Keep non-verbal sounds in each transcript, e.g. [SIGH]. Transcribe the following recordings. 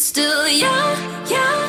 still young, young.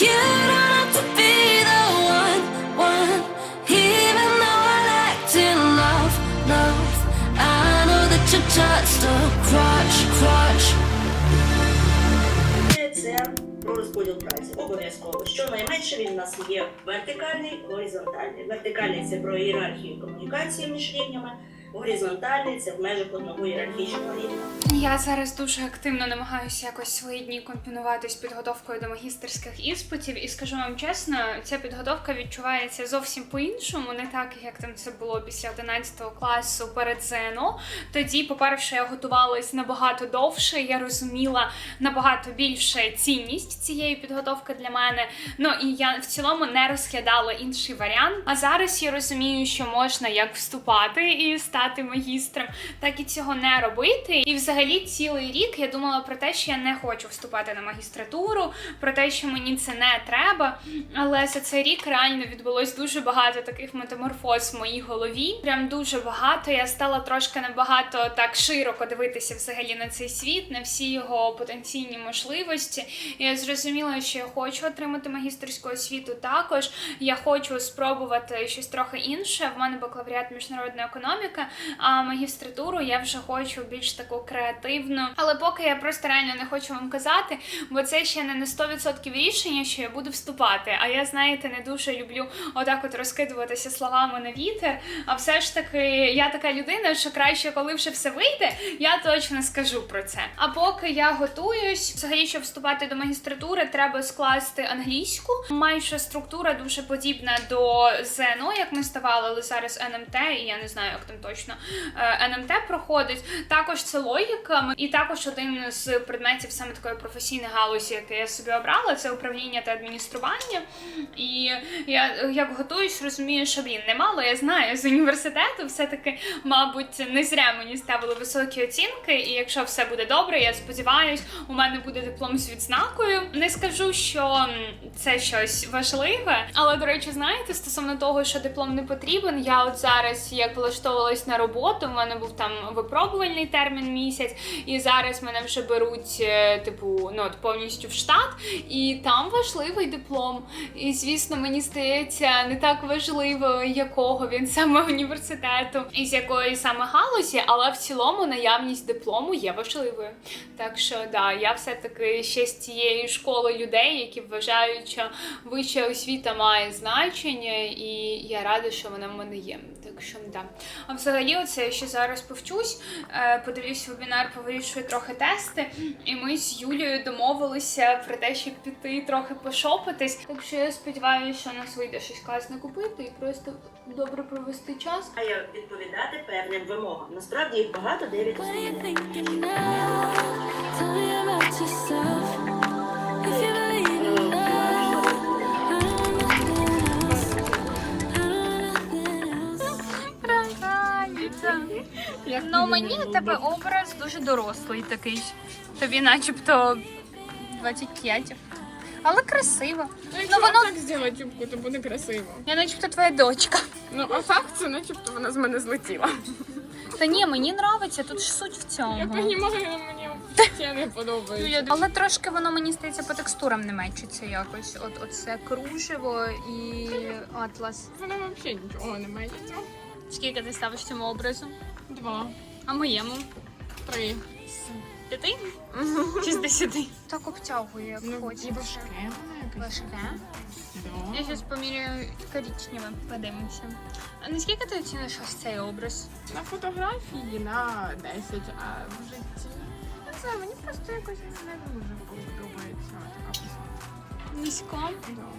You don't have to be the one, one. Even though I lacked in love, love. I know that you're just a crush, crush. Це розподіл праці. Обов'язково. Щонайменше він у нас є вертикальний, горизонтальний. Вертикальний це про ієрархію комунікації між рівнями, горизонтальний це в межах одного ієрархічного рівня. Я зараз дуже активно намагаюся якось свої дні комбінувати з підготовкою до магістерських іспитів, і скажу вам чесно, ця підготовка відчувається зовсім по-іншому, не так, як там це було після 11 класу перед ЗНО. Тоді, по-перше, я готувалась набагато довше, я розуміла набагато більше цінність цієї підготовки для мене. Ну і я в цілому не розглядала інший варіант. А зараз я розумію, що можна як вступати і стати магістром, так і цього не робити. І взагалі цілий рік я думала про те, що я не хочу вступати на магістратуру, про те, що мені це не треба. Але за цей рік реально відбулось дуже багато таких метаморфоз в моїй голові. Прям дуже багато. Я стала трошки набагато так широко дивитися взагалі на цей світ, на всі його потенційні можливості. Я зрозуміла, що я хочу отримати магістерську освіту також. Я хочу спробувати щось трохи інше. В мене бакалавріат міжнародна економіка, а магістратуру я вже хочу більш таку креативну. Але поки я просто реально не хочу вам казати, бо це ще не на 100% рішення, що я буду вступати. А я, знаєте, не дуже люблю отак от розкидуватися словами на вітер. А все ж таки, я така людина, що краще, коли вже все вийде, я точно скажу про це. А поки я готуюсь, взагалі, щоб вступати до магістратури, треба скласти англійську. Майже структура дуже подібна до ЗНО, як ми ставали, але зараз НМТ, і я не знаю, як там точно е, НМТ проходить. Також це логіка, і також один з предметів саме такої професійної галузі, яке я собі обрала, це управління та адміністрування. І я як готуюсь, розумію, що блін, немало я знаю з університету, все-таки, мабуть, не зря мені ставили високі оцінки, і якщо все буде добре, я сподіваюсь, у мене буде диплом з відзнакою. Не скажу, що це щось важливе, але до речі, знаєте, стосовно того, що диплом не потрібен, я от зараз як влаштовувалась на роботу, в мене був там випробувальний термін місяць, і зараз мене вже беруть, е, типу, ну от повністю в штат, і там важливий диплом. І звісно, мені здається, не так важливо, якого він саме університету і з якої саме галузі, але в цілому наявність диплому є важливою. Так що да, я все-таки ще з цієї школи людей, які вважають, що вища освіта має значення, і я рада, що вона в мене є. Так що да. А взагалі, оце я ще зараз повчусь, е, подивлюсь вебінар, повирішую трохи тести, і ми з Юлією домовилися про те, щоб піти трохи пошопитись. Так що я сподіваюся, що нас вийде щось класне купити і просто добре провести час. Має відповідати певним вимогам. Насправді їх багато, дев'ять Ну мені тебе образ дуже дорослий такий. Тобі начебто 25. Але красиво. Ну, якщо Ну, воно- так зробити юбку, то буде красиво. Я начебто твоя дочка. Ну, а факт це начебто вона з мене злетіла. Та ні, мені подобається, тут ж суть в Я цьому. розумію, мені це не подобається. Але трошки воно мені здається по текстурам не мечиться якось. От оце кружево і атлас. Вона взагалі нічого не має. Скільки ти ставиш цьому образу? Два, А моєму? три. П'яти? [LAUGHS] Чи з десяти? Так обтягує, як Ну, хочеш. і важке. Важке. Я зараз поміряю коричневе, подивимося. А наскільки ти оціниш ось цей образ? На фотографії на 10, а в житті. Не знаю, мені просто якось не дуже подобається така посадка. Низько.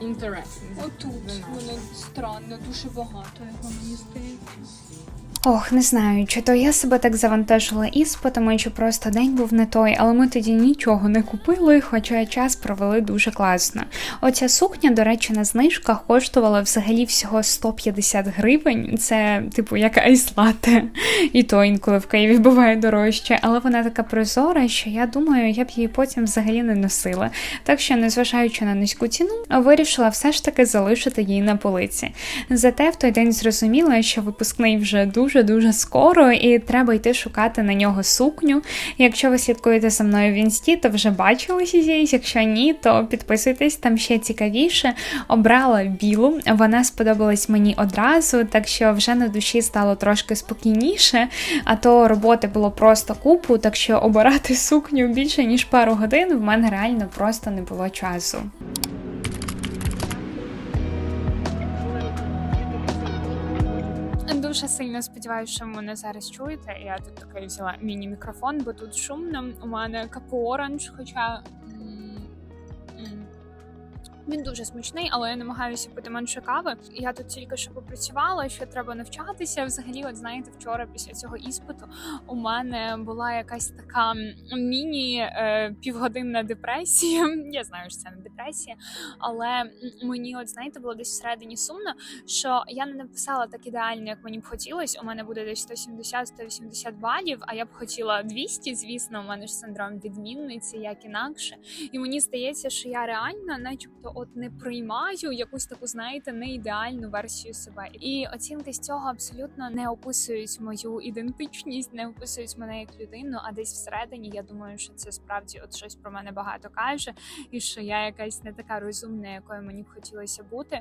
інтерес Отут воно странно, дуже багато його мені здається. Ох, не знаю, чи то я себе так завантажила іспитами, чи просто день був не той, але ми тоді нічого не купили, хоча час провели дуже класно. Оця сукня, до речі, на знижках коштувала взагалі всього 150 гривень. Це, типу, як айслате. І то інколи в Києві буває дорожче, але вона така прозора, що я думаю, я б її потім взагалі не носила. Так що, незважаючи на низьку ціну, вирішила все ж таки залишити її на полиці. Зате в той день зрозуміла, що випускний вже дуже дуже дуже скоро, і треба йти шукати на нього сукню. Якщо ви слідкуєте за мною в інсті, то вже бачили її. Якщо ні, то підписуйтесь, там ще цікавіше. Обрала білу, вона сподобалась мені одразу, так що вже на душі стало трошки спокійніше. А то роботи було просто купу, так що обирати сукню більше ніж пару годин в мене реально просто не було часу. Дуже сильно сподіваюся, що ви мене зараз чуєте. Я тут таке взяла міні-мікрофон, бо тут шумно. У мене капу оранж, хоча. Він дуже смачний, але я намагаюся пити менше кави. Я тут тільки що попрацювала, що треба навчатися. Взагалі, от знаєте, вчора після цього іспиту у мене була якась така міні е, депресія. [LAUGHS] Я знаю, що це не депресія, але мені, от знаєте, було десь всередині сумно, що я не написала так ідеально, як мені б хотілося. У мене буде десь 170-180 балів, а я б хотіла 200, звісно, у мене ж синдром відмінниці, як інакше. І мені здається, що я реально, начебто, от не приймаю якусь таку, знаєте, не ідеальну версію себе. І оцінки з цього абсолютно не описують мою ідентичність, не описують мене як людину. А десь всередині я думаю, що це справді от щось про мене багато каже, і що я якась не така розумна, якою мені б хотілося бути.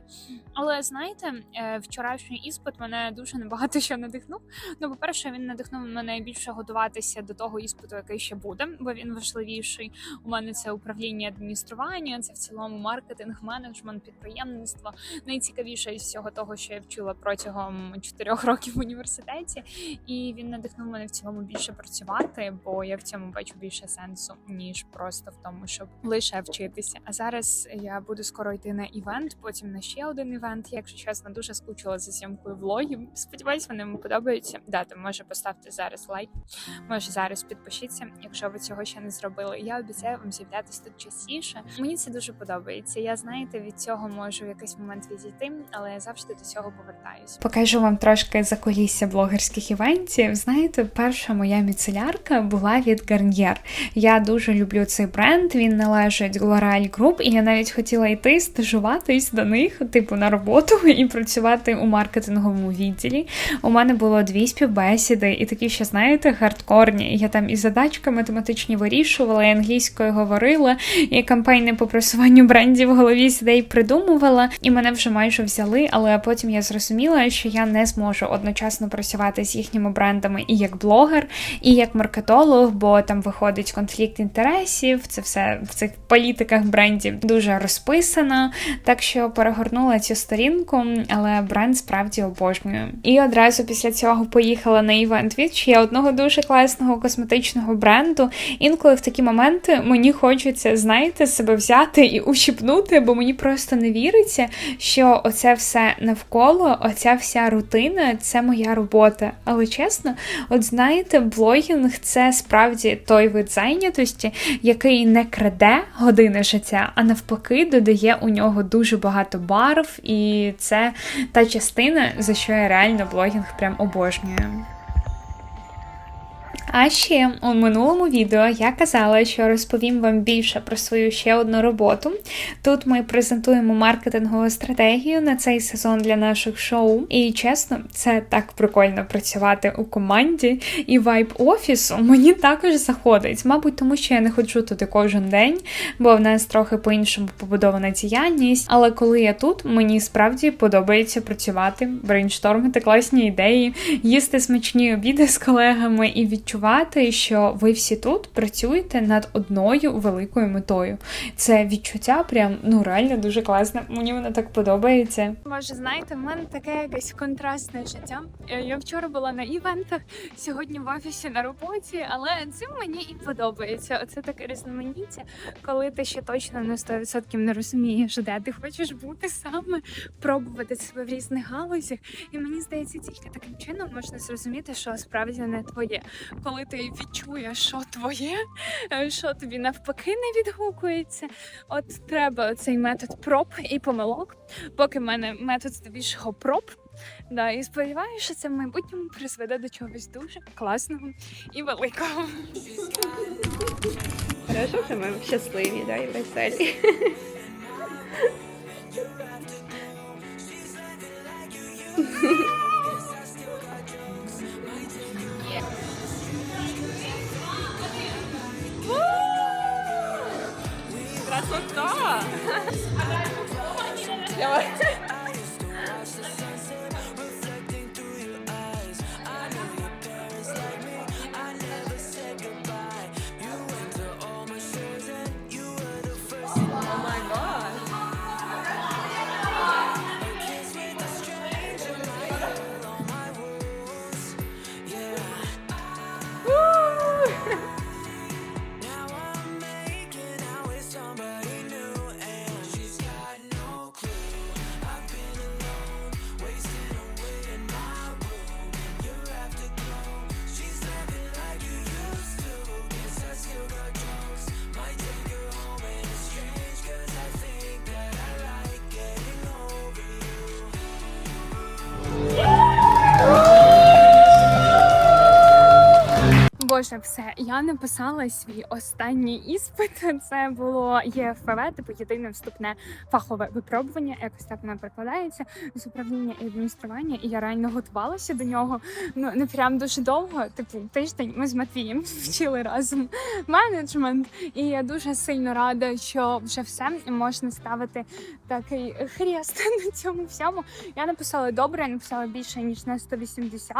Але знаєте, е, вчорашній іспит мене дуже набагато що надихнув. Ну, по-перше, він надихнув мене більше готуватися до того іспиту, який ще буде, бо він важливіший. У мене це управління адміністрування, це в цілому маркетинг, менеджмент, підприємництво. Найцікавіше із всього того, що я вчила протягом чотирьох років в університеті, і він надихнув мене в цілому більше працювати, бо я в цьому бачу більше сенсу ніж просто в тому, щоб лише вчитися. А зараз я буду скоро йти на івент, потім на ще один івент. Якщо чесно, дуже скучила за зйомкою влогів. Сподіваюсь, вони вам подобаються. Да, то може поставте зараз лайк, може зараз підпишіться, якщо ви цього ще не зробили. Я обіцяю вам з'являтись тут частіше. Мені це дуже подобається. Я знаєте, від цього можу в якийсь момент відійти, але я завжди до цього повертаюсь. Покажу вам трошки закулісся блогерських івентів. Знаєте, перша моя міцелярка була від Garnier. Я дуже люблю цей бренд. Він належить L'Oreal Group, і я навіть хотіла йти стажуватись до них, типу на роботу, [LAUGHS] і працювати у маркетинговому відділі. У мене було дві співбесіди, і такі, що знаєте, хардкорні. Я там і задачки математичні вирішувала, і англійською говорила, і кампанії по просуванню брендів голові ідей придумувала, і мене вже майже взяли. Але потім я зрозуміла, що я не зможу одночасно працювати з їхніми брендами і як блогер, і як маркетолог, бо там виходить конфлікт інтересів. Це все в цих політиках брендів дуже розписано. Так що перегорнула цю сторінку, але бренд справді обожнюю. І одразу після цього поїхала на івент від ще одного дуже класного косметичного бренду. Інколи в такі моменти мені хочеться, знаєте, себе взяти і ущипнути, бо мені просто не віриться, що оце все навколо, оця вся рутина це моя робота. Але чесно, от знаєте, блогінг це справді той вид зайнятості, який не краде години життя, а навпаки, додає у нього дуже багато барв, і це та частина, за що я реально блогінг прям обожнюю. А ще у минулому відео я казала, що розповім вам більше про свою ще одну роботу. Тут ми презентуємо маркетингову стратегію на цей сезон для наших шоу. І чесно, це так прикольно працювати у команді. І вайб офісу мені також заходить. Мабуть, тому що я не ходжу туди кожен день, бо в нас трохи по-іншому побудована діяльність. Але коли я тут, мені справді подобається працювати, брейнштормити класні ідеї, їсти смачні обіди з колегами і відчувати, що ви всі тут працюєте над одною великою метою. Це відчуття прям ну реально дуже класне. Мені воно так подобається. Може, знаєте, в мене таке якесь контрастне життя. Е, Я вчора була на івентах, сьогодні в офісі на роботі, але цим мені і подобається. Оце таке різноманіття, коли ти ще точно на 100% не розумієш, де ти хочеш бути саме, пробувати себе в різних галузях. І мені здається, тільки таким чином можна зрозуміти, що справді не твоє. Коли ти відчуєш, що твоє, е, що тобі навпаки не відгукується. От треба цей метод проб і помилок. Поки в мене метод здебільшого проб. Да, і сподіваюся, що це в майбутньому призведе до чогось дуже класного і великого. Хорошо, що ми щасливі, да, і веселі. [LAUGHS] Красота! Боже, все, я написала свій останній іспит. [LAUGHS] Це було ЄФВ, типу єдине вступне фахове випробування. Якось так воно прикладається з управління і адміністрування. І я реально готувалася до нього. Ну не прям дуже довго. Типу, тиждень ми з Матвієм [LAUGHS] вчили разом менеджмент. І я дуже сильно рада, що вже все можна ставити такий хрест [LAUGHS] на цьому всьому. Я написала добре, я написала більше ніж на 180.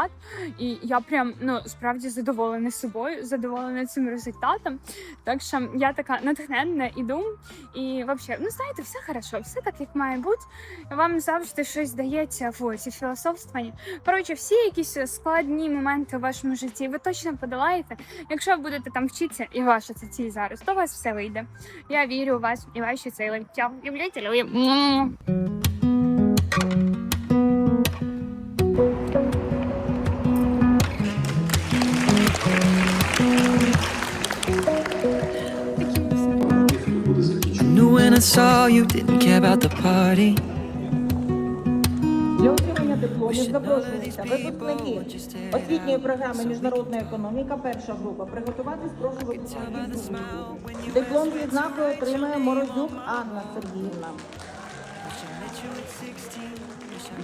І я прям ну справді задоволена собою, задоволена цим результатом. Так що я така натхненна іду. І взагалі, ну знаєте, все хорошо, все так як має бути. Вам завжди щось здається в ці філософствовані. Коротше, всі якісь складні моменти у вашому житті ви точно подолаєте. Якщо ви будете там вчитися, і ваша це ціль зараз, то у вас все вийде. Я вірю у вас і ваші цілі. Чао, люблю, цілую. Saw you, didn't care about the party. Для отримання дипломів запрошуються випускники освітньої програми Міжнародна економіка, перша група. Приготуватись прошу випускників. Диплом з відзнакою отримає Морозюк Анна Сергіївна.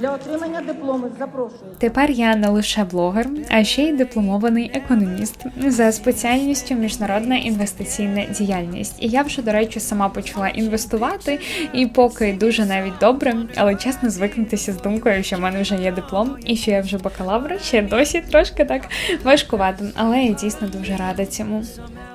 Для отримання дипломів запрошують. Тепер я не лише блогер, а ще й дипломований економіст за спеціальністю міжнародна інвестиційна діяльність. І я вже, до речі, сама почала інвестувати, і поки дуже навіть добре, але чесно звикнутися з думкою, що в мене вже є диплом і що я вже бакалавр, ще досі трошки так важкувато, але я дійсно дуже рада цьому.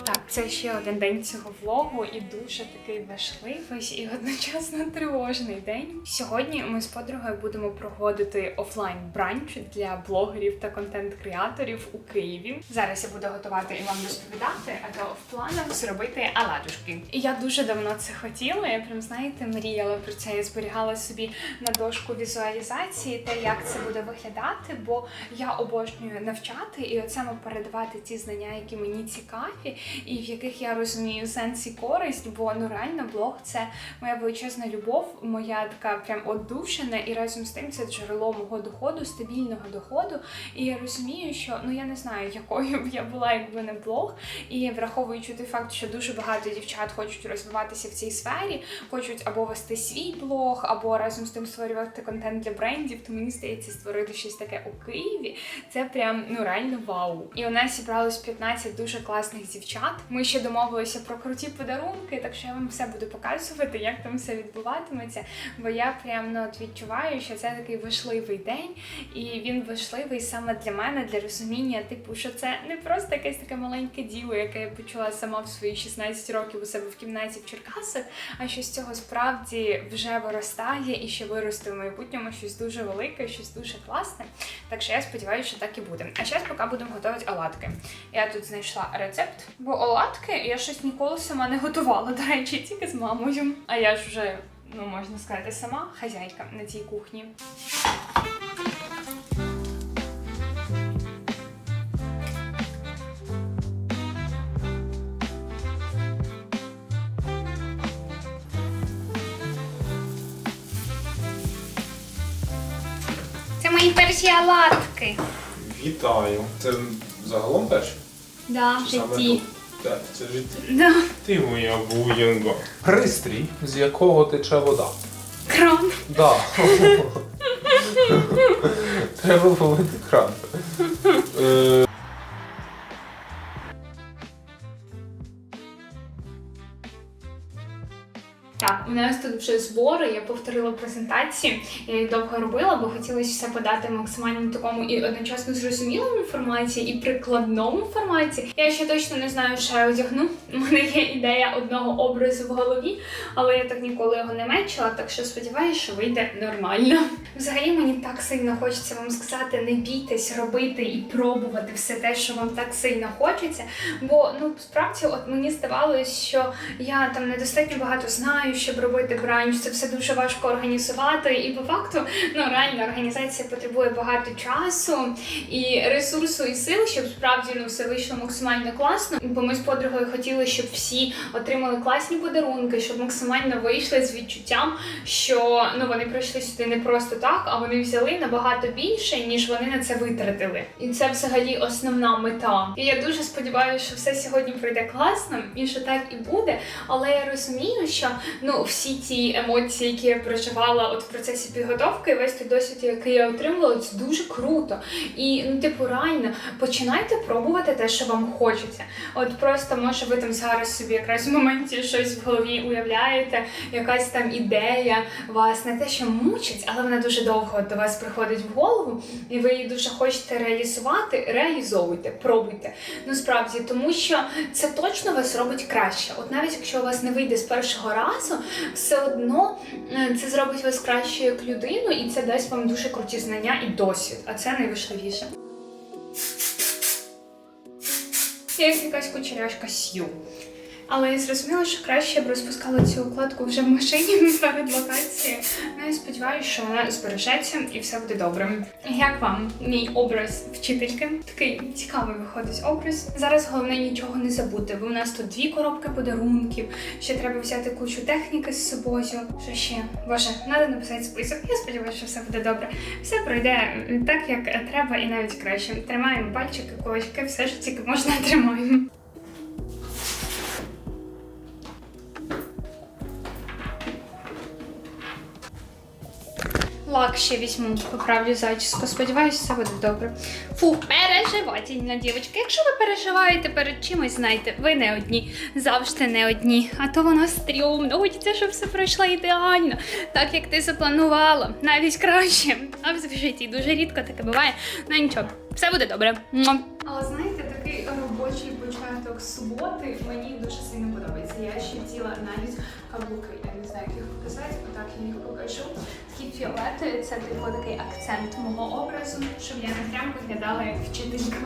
Так, це ще один день цього влогу, і дуже такий важливий і одночасно тривожний день. Сьогодні ми з подругою будемо проводити офлайн бранч для блогерів та контент-креаторів у Києві. Зараз я буду готувати і вам розповідати, а то в планах зробити оладушки. І я дуже давно це хотіла. Я прям знаєте, мріяла про це. Я зберігала собі на дошку візуалізації те, як це буде виглядати, бо я обожнюю навчати і от саме передавати ті знання, які мені цікаві, і в яких я розумію сенс і користь, бо ну реально блог це моя величезна любов, моя така прям одушина, і разом з тим це джерело мого доходу, стабільного доходу. І я розумію, що ну я не знаю, якою б я була, якби не блог. І враховуючи той факт, що дуже багато дівчат хочуть розвиватися в цій сфері, хочуть або вести свій блог, або разом з тим створювати контент для брендів, то мені здається, створити щось таке у Києві. Це прям ну реально вау. І у нас зібралось 15 дуже класних дівчат. Ми ще домовилися про круті подарунки, так що я вам все буду показувати, як там все відбуватиметься. Бо я прям ну, відчуваю, що це такий важливий день, і він важливий саме для мене, для розуміння, типу, що це не просто якесь таке маленьке діло, яке я почала сама в свої 16 років у себе в кімнаті в Черкасах, а що з цього справді вже виростає і ще виросте в майбутньому щось дуже велике, щось дуже класне. Так що я сподіваюся, що так і буде. А зараз поки будемо готувати оладки. Я тут знайшла рецепт, бо оладки я щось ніколи сама не готувала, до речі, тільки з мамою. А я ж вже, ну можна сказати, сама хазяйка на цій кухні. Це мої перші оладки. Вітаю. Це загалом перше? Да, Чи саме тут? Так, це життя. Да. Ти моя буянга. Пристрій, з якого тече вода. Кран. Да. [LAUGHS] Треба полити кран. Е, нас тут вже збори. Я повторила презентацію. Я їх довго робила, бо хотілося все подати максимально такому і одночасно зрозумілому форматі, і прикладному форматі. Я ще точно не знаю, що я одягну. У мене є ідея одного образу в голові, але я так ніколи його не меншила, так що сподіваюся, що вийде нормально. Взагалі мені так сильно хочеться вам сказати, не бійтесь робити і пробувати все те, що вам так сильно хочеться. Бо ну справді, от мені здавалось, що я там недостатньо багато знаю, щоб робити бранч. Це все дуже важко організувати. І по факту, ну реально організація потребує багато часу і ресурсу, і сил, щоб справді ну все вийшло максимально класно. Бо ми з подругою хотіли, щоб всі отримали класні подарунки, щоб максимально вийшли з відчуттям, що ну вони прийшли сюди не просто так, а вони взяли набагато більше, ніж вони на це витратили. І це взагалі основна мета. І я дуже сподіваюся, що все сьогодні пройде класно, і що так і буде. Але я розумію, що ну всі ті емоції, які я проживала от в процесі підготовки, весь той досвід, який я отримала, це дуже круто. І ну, типу, реально починайте пробувати те, що вам хочеться. От просто може ви там зараз собі якраз в моменті щось в голові уявляєте, якась там ідея вас не те, що мучить, але вона дуже довго до вас приходить в голову, і ви її дуже хочете реалізувати. Реалізовуйте, пробуйте. Ну справді, тому що це точно вас робить краще. От навіть якщо у вас не вийде з першого разу, все одно е, це зробить вас краще як людину, і це дасть вам дуже круті знання і досвід. А це найважливіше. Як якась кучеряшка сью. Але я зрозуміла, що краще б розпускала цю укладку вже в машині [LAUGHS] перед локацією. Ну, я сподіваюся, що вона збережеться і все буде добре. Як вам мій образ вчительки? Такий цікавий виходить образ. Зараз головне нічого не забути, бо у нас тут дві коробки подарунків. Ще треба взяти кучу техніки з собою. Що ще? Боже, треба написати список. Я сподіваюся, що все буде добре. Все пройде так, як треба, і навіть краще. Тримаємо пальчики, кулачки, все що тільки можна тримаємо. Лак ще візьму, поправлю зачіску. Сподіваюся, все буде добре. Фу, переживательна дівчинка. Якщо ви переживаєте перед чимось, знайте, ви не одні, завжди не одні. А то воно стрьомно. Хочеться, щоб все пройшло ідеально, так як ти запланувала, навіть краще. А в житті дуже рідко таке буває. Ну нічого, все буде добре. Але знаєте, такий робочий початок суботи мені дуже сильно подобається. Я ще вділа навіть каблуки. Я не знаю, як їх показати, отак я їх покажу. Такі фіолетові, це типу такий акцент мого образу, щоб я не прям виглядала як вчителька.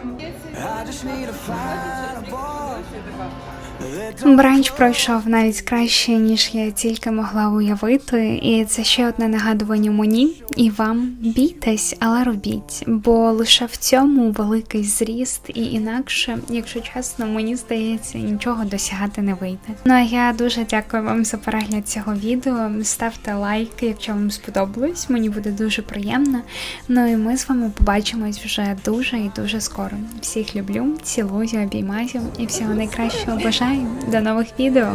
Бранч пройшов навіть краще, ніж я тільки могла уявити, і це ще одне нагадування мені і вам бійтесь, але робіть, бо лише в цьому великий зріст, і інакше, якщо чесно, мені здається, нічого досягати не вийде. Ну а я дуже дякую вам за перегляд цього відео. Ставте лайк, якщо вам сподобалось. Мені буде дуже приємно. Ну і ми з вами побачимось вже дуже і дуже скоро. Всіх люблю, цілую, обіймаю і всього найкращого бажаю. До нових відео.